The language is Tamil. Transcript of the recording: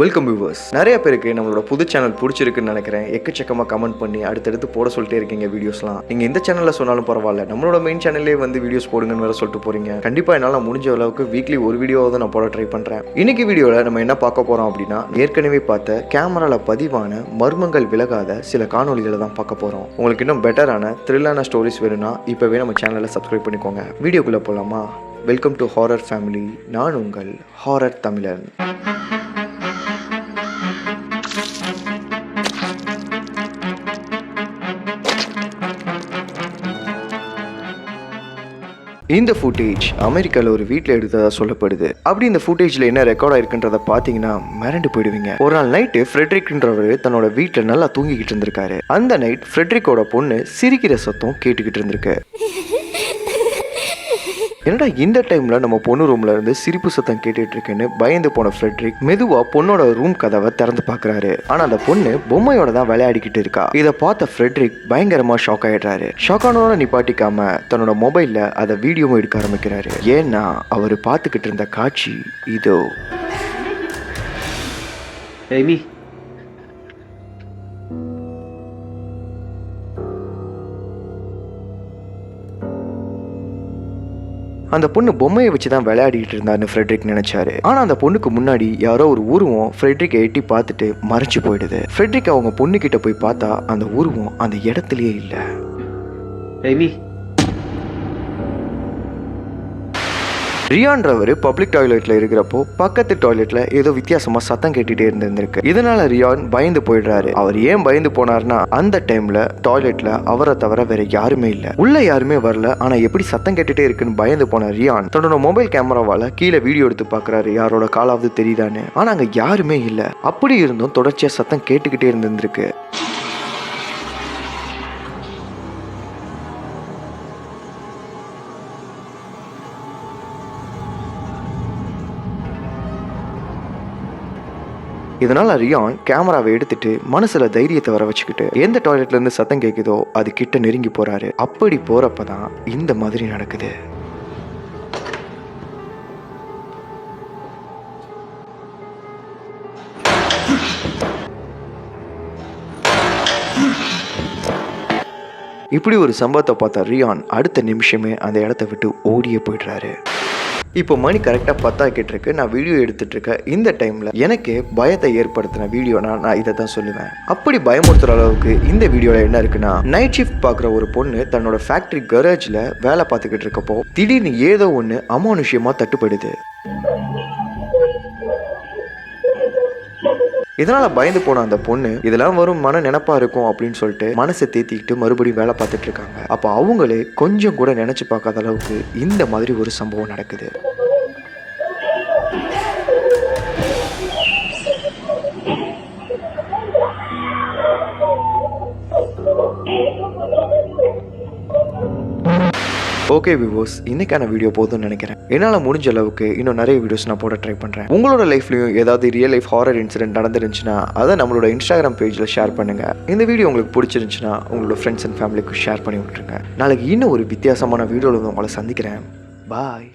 வெல்கம் வியூவர்ஸ் நிறைய பேருக்கு நம்மளோட புது சேனல் பிடிச்சிருக்குன்னு நினைக்கிறேன். எக்கச்சக்கமாக கமெண்ட் பண்ணி அடுத்தடுத்து போட சொல்லிட்டே இருக்கீங்க வீடியோஸ்லாம் நீங்கள் இந்த சேனலில் சொன்னாலும் பரவாயில்ல. நம்மளோட மெயின் சேனல்லே வந்து வீடியோஸ் போடுங்கன்னு வேற சொல்லிட்டு போறீங்க. கண்டிப்பாக என்னால் முடிஞ்ச அளவுக்கு வீக்லி ஒரு வீடியோவாவது நான் போட ட்ரை பண்ணுறேன் இன்னைக்கு வீடியோவில் நம்ம என்ன பார்க்க போகிறோம் அப்படின்னா ஏற்கனவே பார்த்த கேமராவில் பதிவான மர்மங்கள் விலகாத சில காணொளிகளை தான் பார்க்க போகிறோம் உங்களுக்கு இன்னும் பெட்டரான த்ரில்லான ஸ்டோரிஸ் வேணும்னா இப்போவே நம்ம சேனலை சப்ஸ்கிரைப் பண்ணிக்கோங்க. வீடியோக்குள்ளே போகலாமா வெல்கம் டு ஹாரர் ஃபேமிலி நான் உங்கள் ஹாரர் தமிழன். இந்த ஃபுட்டேஜ் அமெரிக்காவில் ஒரு வீட்டில் எடுத்ததா சொல்லப்படுது. அப்படி இந்த ஃபுட்டேஜில் என்ன ரெக்கார்ட் ஆயிருக்குன்றத பார்த்தீங்கன்னா மிரண்டு போயிடுவீங்க. ஒரு நாள் நைட்டு ஃப்ரெட்ரிக்ன்றவர் தன்னோட வீட்டில் நல்லா தூங்கிக்கிட்டு இருந்திருக்காரு. அந்த நைட் ஃப்ரெட்ரிக்கோட பொண்ணு சிரிக்கிற சத்தம் கேட்டுக்கிட்டு இருந்திருக்கு. என்னடா இந்த டைமில் நம்ம பொண்ணு ரூமில் இருந்து சிரிப்பு சத்தம் கேட்டுட்டு இருக்குன்னு பயந்து போன ஃப்ரெட்ரிக் மெதுவாக பொண்ணோட ரூம் கதவை திறந்து பார்க்குறாரு ஆனால் அந்த பொண்ணு பொம்மையோட தான் விளையாடிக்கிட்டு இருக்கா. இதை பார்த்த ஃப்ரெட்ரிக் பயங்கரமாக ஷாக் ஆயிடுறாரு. ஷாக் ஆனோட நிப்பாட்டிக்காம தன்னோட மொபைலில் அதை வீடியோவும் எடுக்க ஆரம்பிக்கிறாரு. ஏன்னா அவர் பார்த்துக்கிட்டு இருந்த காட்சி இதோ. Amy. அந்த பொண்ணு பொம்மையை வச்சு தான் விளையாடிட்டு இருந்தான்னு ஃப்ரெட்ரிக் நினைச்சாரு ஆனா அந்த பொண்ணுக்கு முன்னாடி யாரோ ஒரு உருவம் ஃப்ரெட்ரிக்கை எட்டி பார்த்துட்டு மறைச்சு போயிடுது ஃப்ரெட்ரிக் அவங்க பொண்ணு கிட்ட போய் பார்த்தா அந்த உருவம் அந்த இடத்துலயே இல்லை Amy. ரியான்றவர் பப்ளிக் டாய்லெட்ல இருக்கிறப்போ பக்கத்து டாய்லெட்ல ஏதோ வித்தியாசமா சத்தம் கேட்டுட்டே இருந்திருக்கு இதனால ரியான் பயந்து போயிடுறாரு. அவர் ஏன் பயந்து போனார்னா அந்த டைம்ல டாய்லெட்ல அவரை தவிர வேற யாருமே இல்ல. உள்ள யாருமே வரல. ஆனா எப்படி சத்தம் கேட்டுட்டே இருக்குன்னு பயந்து போன ரியான் தன்னோட மொபைல் கேமராவால கீழே வீடியோ எடுத்து பாக்குறாரு. யாரோட காலாவது தெரியுதான்னு. ஆனா அங்க யாருமே இல்ல. அப்படி இருந்தும் தொடர்ச்சியா சத்தம் கேட்டுக்கிட்டே இருந்திருக்கு இதனால ரியான் கேமராவை எடுத்துட்டு மனசுல தைரியத்தை வர வச்சுக்கிட்டு எந்த டாய்லெட்ல இருந்து சத்தம் கேக்குதோ அது கிட்ட நெருங்கி போறாரு. அப்படி போறப்பதான் இந்த மாதிரி நடக்குது. இப்படி ஒரு சம்பவத்தை பார்த்த ரியான் அடுத்த நிமிஷமே அந்த இடத்த விட்டு ஓடியே போயிடுறாரு. இப்போ மணி கரெக்டாக பத்தாக்கிட்டு இருக்கு. நான் வீடியோ எடுத்துட்டு இருக்க இந்த டைமில் எனக்கு பயத்தை ஏற்படுத்தின வீடியோனா நான் இதை தான் சொல்லுவேன். அப்படி பயமுறுத்துற அளவுக்கு இந்த வீடியோவில் என்ன இருக்குன்னா நைட் ஷிஃப்ட் பார்க்குற ஒரு பொண்ணு தன்னோட ஃபேக்ட்ரி கரேஜில் வேலை பார்த்துக்கிட்டு இருக்கப்போ திடீர்னு ஏதோ ஒன்று அமானுஷ்யமாக தட்டுப்படுது. இதனால பயந்து போன அந்த பொண்ணு இதெல்லாம் வரும் மன நினப்பா இருக்கும் அப்படின்னு சொல்லிட்டு மனசை தேத்திக்கிட்டு மறுபடியும் வேலை பார்த்துட்டு இருக்காங்க. அப்போ அவங்களே கொஞ்சம் கூட நினைச்சு பார்க்காத அளவுக்கு இந்த மாதிரி ஒரு சம்பவம் நடக்குது. ஓகே விவோஸ் இன்னைக்கான வீடியோ போதும்னு நினைக்கிறேன். என்னால் முடிஞ்ச அளவுக்கு இன்னும் நிறைய வீடியோஸ் நான் போட ட்ரை பண்ணுறேன் உங்களோட லைஃப்லையும் ஏதாவது ரியல் லைஃப் ஹாரர் இன்சிடென்ட் நடந்துருந்துச்சுன்னா அதை நம்மளோட இன்ஸ்டாகிராம் பேஜில் ஷேர் பண்ணுங்க. இந்த வீடியோ உங்களுக்கு பிடிச்சிருந்துச்சுன்னா உங்களோட ஃப்ரெண்ட்ஸ் அண்ட் ஃபேமிலிக்கு ஷேர் பண்ணி விட்டுருங்க. நாளைக்கு இன்னும் ஒரு வித்தியாசமான வீடியோவில் உங்களை சந்திக்கிறேன். பாய்